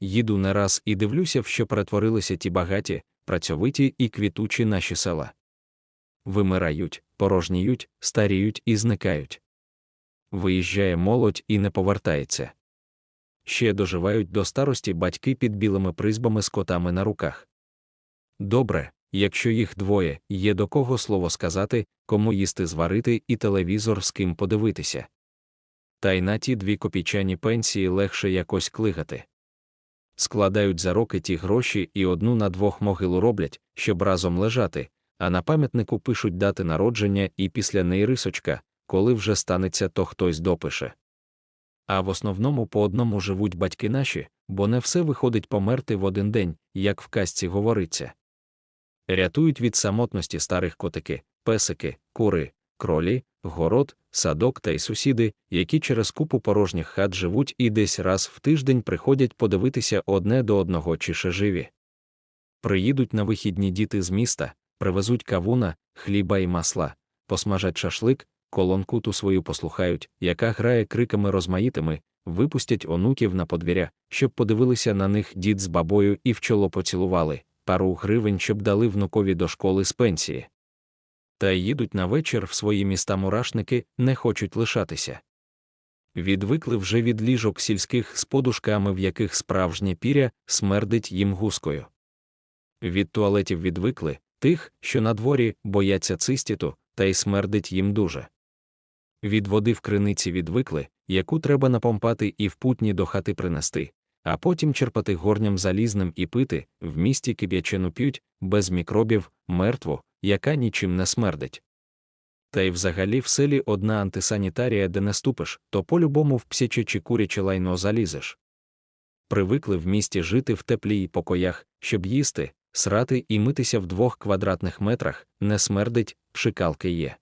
їду не раз і дивлюся, в що перетворилися ті багаті, працьовиті і квітучі наші села. Вимирають, порожніють, старіють і зникають. Виїжджає молодь і не повертається. Ще доживають до старості батьки під білими призбами з котами на руках. Добре, якщо їх двоє, є до кого слово сказати, кому їсти зварити і телевізор з ким подивитися. Та й на ті дві копійчані пенсії легше якось клигати. Складають за роки ті гроші і одну на двох могилу роблять, щоб разом лежати, а на пам'ятнику пишуть дати народження і після неї рисочка, коли вже станеться, то хтось допише. А в основному по одному живуть батьки наші, бо не все виходить померти в один день, як в казці говориться. Рятують від самотності старих котики, песики, кури, кролі, город, садок та й сусіди, які через купу порожніх хат живуть і десь раз в тиждень приходять подивитися одне до одного чи ще живі. Приїдуть на вихідні діти з міста, привезуть кавуна, хліба і масла, посмажать шашлик, колонку ту свою послухають, яка грає криками розмаїтими, випустять онуків на подвір'я, щоб подивилися на них дід з бабою і в чоло поцілували, пару гривень, щоб дали внукові до школи з пенсії. Та їдуть на вечір в свої міста мурашники, не хочуть лишатися. Відвикли вже від ліжок сільських з подушками, в яких справжнє піря смердить їм гускою. Від туалетів відвикли тих, що на дворі бояться цистіту, та й смердить їм дуже. Від води в криниці відвикли, яку треба напомпати і в путні до хати принести, а потім черпати горням залізним і пити, в місті кип'ячену п'ють, без мікробів, мертву, яка нічим не смердить. Та й взагалі в селі одна антисанітарія, де не ступиш, то по-любому в псяче чи куряче лайно залізеш. Привикли в місті жити в теплій покоях, щоб їсти, срати і митися в двох квадратних метрах, не смердить, пшикалки є.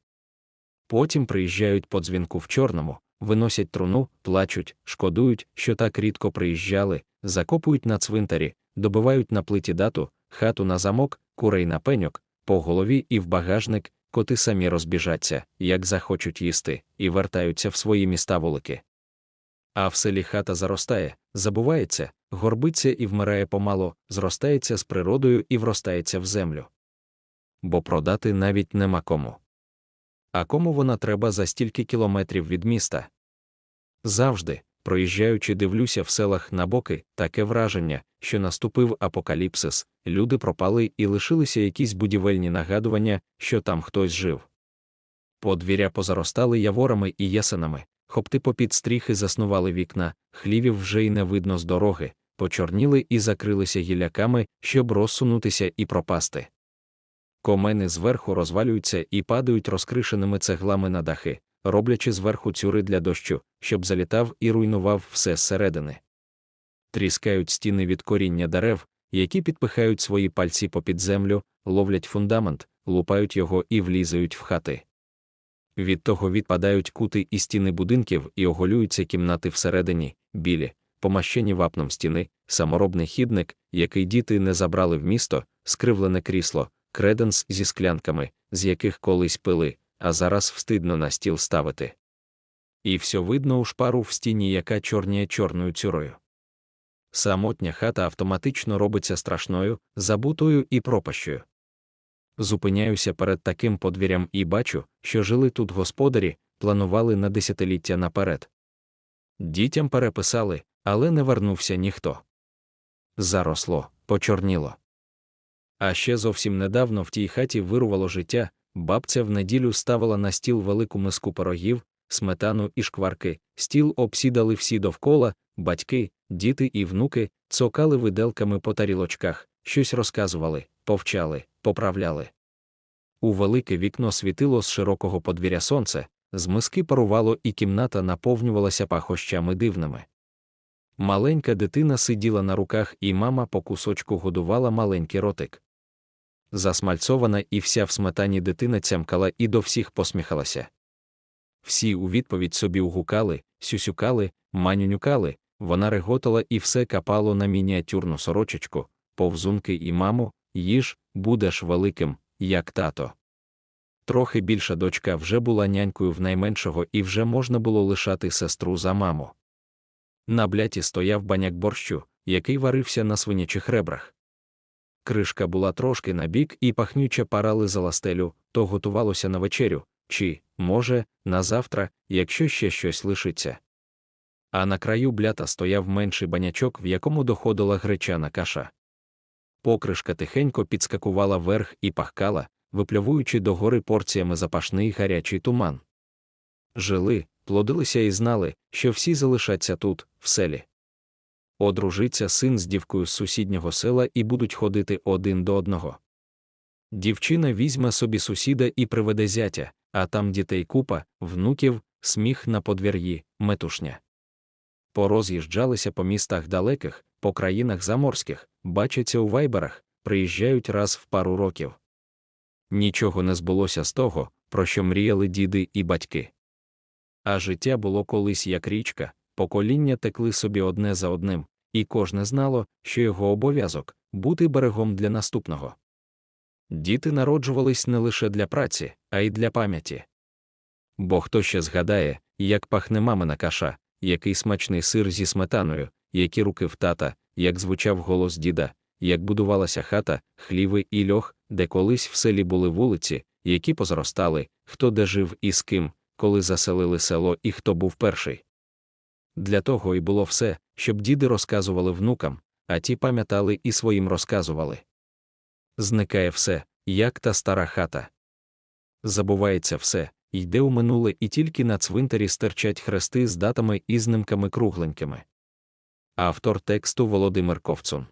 Потім приїжджають по дзвінку в чорному, виносять труну, плачуть, шкодують, що так рідко приїжджали, закопують на цвинтарі, добивають на плиті дату, хату на замок, курей на пеньок, по голові і в багажник, коти самі розбіжаться, як захочуть їсти, і вертаються в свої міста вулики. А в селі хата заростає, забувається, горбиться і вмирає помало, зростається з природою і вростається в землю. Бо продати навіть нема кому. А кому вона треба за стільки кілометрів від міста? Завжди, проїжджаючи, дивлюся в селах на боки, таке враження, що наступив апокаліпсис, люди пропали і лишилися якісь будівельні нагадування, що там хтось жив. Подвір'я позаростали яворами і ясенами, хопти попід стріхи заснували вікна, хлівів вже й не видно з дороги, почорніли і закрилися гіляками, щоб розсунутися і пропасти. Комени зверху розвалюються і падають розкришеними цеглами на дахи, роблячи зверху цюри для дощу, щоб залітав і руйнував все зсередини. Тріскають стіни від коріння дерев, які підпихають свої пальці попід землю, ловлять фундамент, лупають його і влізають в хати. Від того відпадають кути і стіни будинків і оголюються кімнати всередині, білі, помащені вапном стіни, саморобний хідник, який діти не забрали в місто, скривлене крісло, креденс зі склянками, з яких колись пили, а зараз встидно на стіл ставити. І все видно у шпару в стіні, яка чорніє чорною цюрою. Самотня хата автоматично робиться страшною, забутою і пропащою. Зупиняюся перед таким подвір'ям і бачу, що жили тут господарі, планували на десятиліття наперед. Дітям переписали, але не вернувся ніхто. Заросло, почорніло. А ще зовсім недавно в тій хаті вирувало життя, бабця в неділю ставила на стіл велику миску пирогів, сметану і шкварки, стіл обсідали всі довкола, батьки, діти і внуки, цокали виделками по тарілочках, щось розказували, повчали, поправляли. У велике вікно світило з широкого подвір'я сонце, з миски парувало і кімната наповнювалася пахощами дивними. Маленька дитина сиділа на руках, і мама по кусочку годувала маленький ротик. Засмальцована і вся в сметані дитина цямкала і до всіх посміхалася. Всі у відповідь собі угукали, сюсюкали, манюнюкали, вона реготала і все капало на мініатюрну сорочечку, повзунки і маму, їж, будеш великим, як тато. Трохи більша дочка вже була нянькою в найменшого і вже можна було лишати сестру за маму. На бляті стояв баняк борщу, який варився на свинячих ребрах. Кришка була трошки набік і пахнюча пара лизала стелю, то готувалося на вечерю, чи, може, на завтра, якщо ще щось лишиться. А на краю блята стояв менший банячок, в якому доходила гречана каша. Покришка тихенько підскакувала вверх і пахкала, випльовуючи догори порціями запашний гарячий туман. Жили, плодилися і знали, що всі залишаться тут, в селі. Одружиться син з дівкою з сусіднього села і будуть ходити один до одного. Дівчина візьме собі сусіда і приведе зятя, а там дітей купа, внуків, сміх на подвір'ї, метушня. Пороз'їжджалися по містах далеких, по країнах заморських, бачаться у вайберах, приїжджають раз в пару років. Нічого не збулося з того, про що мріяли діди і батьки. А життя було колись як річка, покоління текли собі одне за одним, і кожне знало, що його обов'язок бути берегом для наступного. Діти народжувались не лише для праці, а й для пам'яті. Бо хто ще згадає, як пахне мамина каша, який смачний сир зі сметаною, які руки в тата, як звучав голос діда, як будувалася хата, хліви і льох, де колись в селі були вулиці, які позростали, хто де жив і з ким, коли заселили село і хто був перший. Для того і було все, щоб діди розказували внукам, а ті пам'ятали і своїм розказували. Зникає все, як та стара хата. Забувається все, йде у минуле і тільки на цвинтарі стерчать хрести з датами і знимками кругленькими. Автор тексту Володимир Ковцун